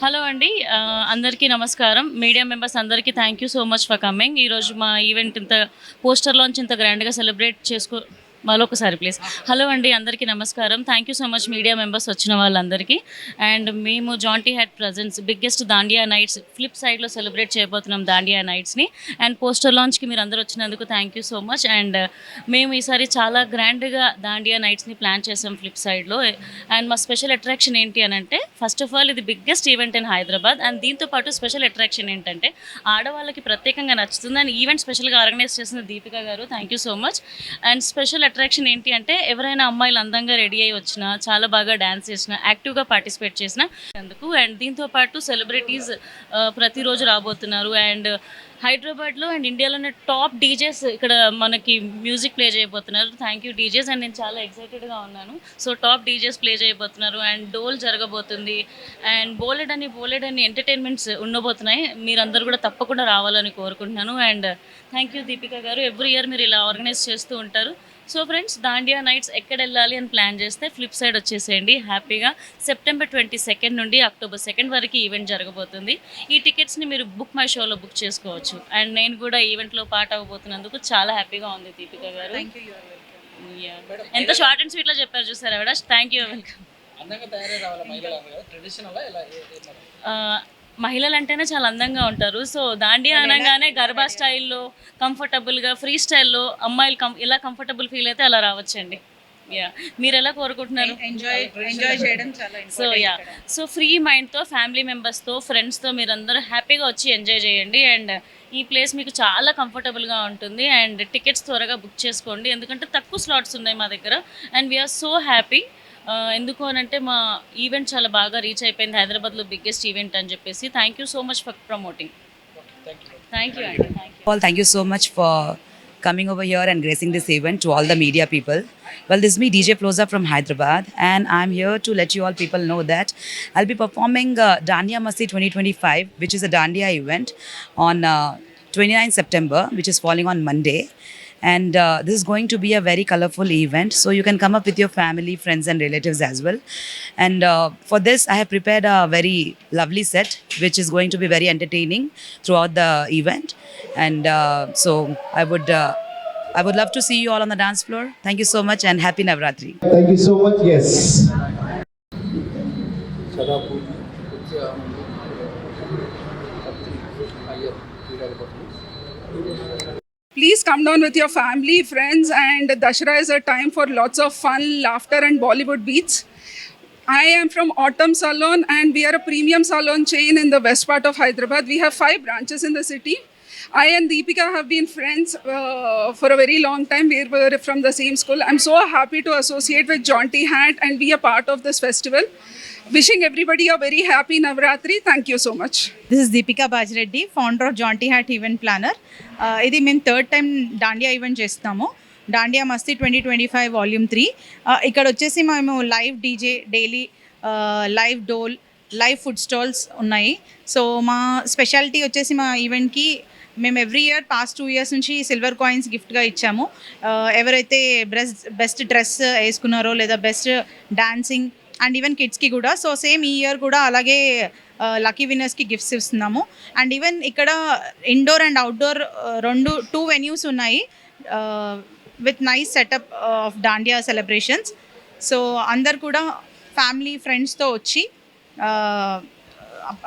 Hello అండి. అందరికీ నమస్కారం. మీడియా మెంబర్స్ అందరికీ thank you so much for coming ఈరోజు మా ఈవెంట్ ఇంత పోస్టర్ లాంచ్ ఇంత గ్రాండ్గా సెలబ్రేట్ చేసుకో మరొకసారి ప్లీజ్ హలో అండి అందరికీ నమస్కారం. Thank you so much media members వచ్చిన వాళ్ళందరికీ. అండ్ మేము Jaunty hat presents biggest dandiya nights flip సైడ్లో సెలబ్రేట్ చేయబోతున్నాం దాండియా నైట్స్ని అండ్ పోస్టర్ లాంచ్కి మీరు అందరూ వచ్చినందుకు thank you so much and మేము ఈసారి చాలా గ్రాండ్గా దాండియా నైట్స్ని ప్లాన్ చేసాం ఫ్లిప్ సైడ్లో అండ్ మా స్పెషల్ అట్రాక్షన్ ఏంటి అని అంటే ఫస్ట్ ఆఫ్ ఆల్ ఇది biggest event in Hyderabad and దీంతో పాటు స్పెషల్ అట్రాక్షన్ ఏంటంటే ఆడవాళ్ళకి ప్రత్యేకంగా నచ్చుతుంది అండ్ ఈవెంట్ స్పెషల్గా ఆర్గనైజ్ చేసిన Deepika garu. Thank you so much and special attraction ఏంటి అంటే ఎవరైనా అమ్మాయిలు అందంగా రెడీ అయ్యి వచ్చినా చాలా బాగా డ్యాన్స్ చేసినా యాక్టివ్గా పార్టిసిపేట్ చేసిన అందుకు అండ్ దీంతో పాటు సెలబ్రిటీస్ ప్రతిరోజు రాబోతున్నారు. అండ్ హైదరాబాద్లో అండ్ ఇండియాలోనే టాప్ డీజేస్ ఇక్కడ మనకి మ్యూజిక్ ప్లే చేయబోతున్నారు. థ్యాంక్ యూ డీజేస్ అండ్ నేను చాలా ఎక్సైటెడ్గా ఉన్నాను. సో టాప్ డీజేస్ ప్లే చేయబోతున్నారు అండ్ డోల్ జరగబోతుంది. అండ్ బోలెడ్ అని బోలెడ్ అని ఎంటర్టైన్మెంట్స్ ఉండబోతున్నాయి. మీరందరూ కూడా తప్పకుండా రావాలని కోరుకుంటున్నాను. అండ్ థ్యాంక్ యూ దీపిక గారు. ఎవ్రీ ఇయర్ మీరు ఇలా ఆర్గనైజ్ చేస్తూ ఉంటారు. సో ఫ్రెండ్స్ దాండియా నైట్స్ ఎక్కడ వెళ్ళాలి అని ప్లాన్ చేస్తే ఫ్లిప్ సైడ్ వచ్చేసేయండి. హ్యాపీగా సెప్టెంబర్ ట్వంటీ సెకండ్ నుండి అక్టోబర్ సెకండ్ వరకు ఈవెంట్ జరగబోతుంది. ఈ టికెట్స్ని మీరు బుక్ మై షోలో బుక్ చేసుకోవచ్చు. అండ్ నేను కూడా ఈవెంట్లో పార్ట్ అవ్వబోతున్నందుకు చాలా హ్యాపీగా ఉంది దీపిక గారు. ఎంత షార్ట్ అండ్ స్వీట్లో చెప్పారు చూసారు ఆవిడ థ్యాంక్ యూ వెల్కమ్ మహిళలు అంటేనే చాలా అందంగా ఉంటారు. సో దాండియా అనగానే గర్భా స్టైల్లో కంఫర్టబుల్గా ఫ్రీ స్టైల్లో అమ్మాయిలు కం ఇలా కంఫర్టబుల్ ఫీల్ అయితే అలా రావచ్చండి. యా. మీరు ఎలా కోరుకుంటున్నారు ఎంజాయ్ ఎంజాయ్ చేయడం చాలా సో యా. సో ఫ్రీ మైండ్తో ఫ్యామిలీ మెంబర్స్తో ఫ్రెండ్స్తో మీరు అందరూ హ్యాపీగా వచ్చి ఎంజాయ్ చేయండి. అండ్ ఈ ప్లేస్ మీకు చాలా కంఫర్టబుల్గా ఉంటుంది. అండ్ టికెట్స్ త్వరగా బుక్ చేసుకోండి. ఎందుకంటే తక్కువ స్లాట్స్ ఉన్నాయి మా దగ్గర. And we are so happy. ఎందుకు అని అంటే మా ఈవెంట్ చాలా బాగా రీచ్ అయిపోయింది హైదరాబాద్లో బిగ్గెస్ట్ ఈవెంట్ అని చెప్పేసి thank you so much for promoting thank you అండి thank you so much you so much for coming over here and gracing this event to all the media people. Well, this is me, DJ Floza from Hyderabad, and I'm here to let you all people know that I'll be performing uh, Dandiya Masti 2025, which is a Dandiya event on uh, 29 September, which is falling on Monday. And uh, this is going to be a very colorful event. So you can come up with your family, friends, and relatives as well. And uh, for this, I have prepared a very lovely set, which is going to be very entertaining throughout the event. And uh, so I would. Uh, I would love to see you all on the dance floor. Thank you so much and happy Navratri. Thank you so much. Yes please come down with your family, friends, and Dashra is a time for lots of fun, laughter, and Bollywood beats. I am from Autumn Salon, and we are a premium salon chain in the west part of Hyderabad. We have five branches in the city. I and Deepika have been friends uh, for a very long time. We were from the same school. I'm so happy to associate with Jaunty Hat and be a part of this festival. Wishing everybody a very happy Navratri. Thank you so much. This is Deepika Bajireddy founder of Jaunty hat event planner ఇది మేము third time dandiya event చేస్తాము. Dandiya Masti twenty twenty five volume three ఇక్కడ వచ్చేసి మేము live DJ daily live dhol live food stalls ఉన్నాయి. So మా speciality వచ్చేసి మా ఈవెంట్కి మేము every year past two years నుంచి సిల్వర్ కాయిన్స్ గిఫ్ట్గా ఇచ్చాము. ఎవరైతే బెస్ట్ బెస్ట్ డ్రెస్ వేసుకున్నారో లేదా బెస్ట్ డాన్సింగ్ అండ్ ఈవెన్ కిడ్స్కి కూడా. సో సేమ్ ఈ ఇయర్ కూడా అలాగే లక్కీ విన్నర్స్కి గిఫ్ట్స్ ఇస్తున్నాము. అండ్ ఈవెన్ ఇక్కడ ఇండోర్ అండ్ అవుట్డోర్ రెండు టూ వెన్యూస్ ఉన్నాయి. With nice setup of dandiya celebrations. So అందరు కూడా ఫ్యామిలీ ఫ్రెండ్స్తో వచ్చి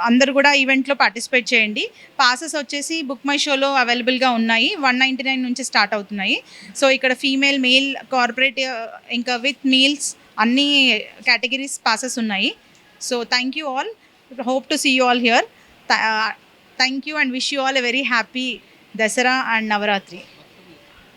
అందరు కూడా ఈవెంట్లో పార్టిసిపేట్ చేయండి. పాసెస్ వచ్చేసి బుక్ మై షోలో అవైలబుల్గా ఉన్నాయి. వన్ నైంటీ నైన్ నుంచి స్టార్ట్ అవుతున్నాయి. సో ఇక్కడ ఫీమేల్ మేల్ కార్పొరేట్ ఇంకా విత్ మీల్స్ అన్ని కేటగిరీస్ పాసెస్ ఉన్నాయి. So thank you all hope to see you all here thank you and wish you all a very happy Dussehra and Navratri